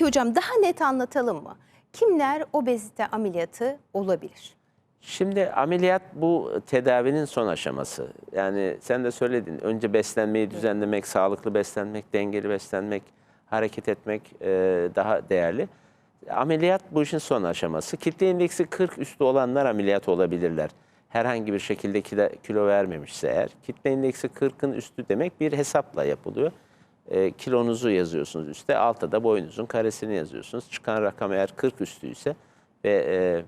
Peki hocam daha net anlatalım mı? Kimler obezite ameliyatı olabilir? Şimdi ameliyat bu tedavinin son aşaması. Yani sen de söyledin. Önce beslenmeyi düzenlemek, sağlıklı beslenmek, dengeli beslenmek, hareket etmek e, daha değerli. Ameliyat bu işin son aşaması. Kitle indeksi 40 üstü olanlar ameliyat olabilirler. Herhangi bir şekilde kilo vermemişse eğer. Kitle indeksi 40'ın üstü demek bir hesapla yapılıyor. E, kilonuzu yazıyorsunuz üstte, altta da boyunuzun karesini yazıyorsunuz. Çıkan rakam eğer 40 üstüyse ve e,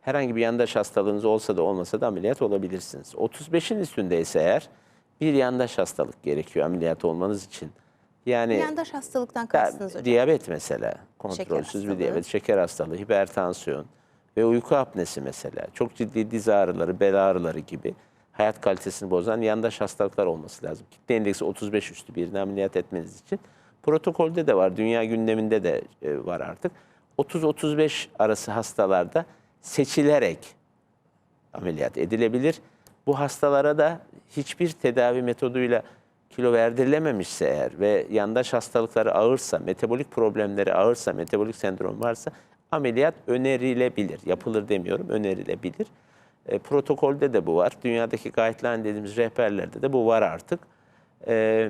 herhangi bir yandaş hastalığınız olsa da olmasa da ameliyat olabilirsiniz. 35'in üstündeyse eğer bir yandaş hastalık gerekiyor ameliyat olmanız için. Yani Yandaş hastalıktan kastınız hocam. diyabet mesela, kontrolsüz bir diyabet, şeker hastalığı, hipertansiyon ve uyku apnesi mesela. Çok ciddi diz ağrıları, bel ağrıları gibi hayat kalitesini bozan yandaş hastalıklar olması lazım. Kitle indeksi 35 üstü birini ameliyat etmeniz için. Protokolde de var, dünya gündeminde de e, var artık. 30-35 arası hastalarda seçilerek ameliyat edilebilir. Bu hastalara da hiçbir tedavi metoduyla kilo verdirilememişse eğer ve yandaş hastalıkları ağırsa, metabolik problemleri ağırsa, metabolik sendrom varsa ameliyat önerilebilir. Yapılır demiyorum, önerilebilir. E, protokolde de bu var. Dünyadaki guideline dediğimiz rehberlerde de bu var artık. E,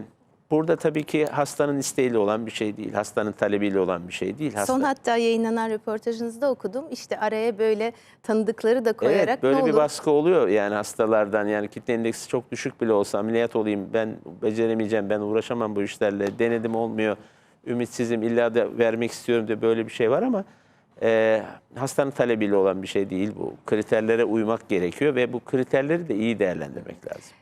burada tabii ki hastanın isteğiyle olan bir şey değil, hastanın talebiyle olan bir şey değil. Hasta... Son hatta yayınlanan röportajınızda okudum. İşte araya böyle tanıdıkları da koyarak Evet böyle ne bir olur baskı oluyor yani hastalardan yani kitle indeksi çok düşük bile olsa ameliyat olayım ben beceremeyeceğim ben uğraşamam bu işlerle denedim olmuyor ümitsizim illa da vermek istiyorum diye böyle bir şey var ama e, hastanın talebiyle olan bir şey değil bu kriterlere uymak gerekiyor ve bu kriterleri de iyi değerlendirmek lazım.